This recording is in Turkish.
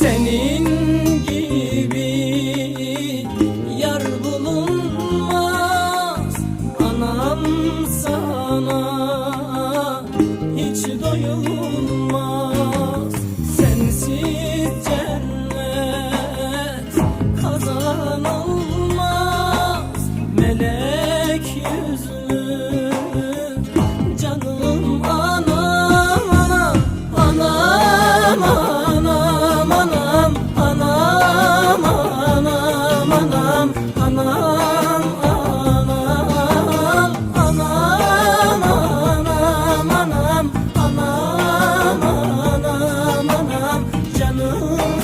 Senin gibi yar bulunmaz. Anam sana hiç doyulmaz. Sensiz cennet kazanılmaz Melek yüzlü anam anam anam anam anam anam anam anam anam canım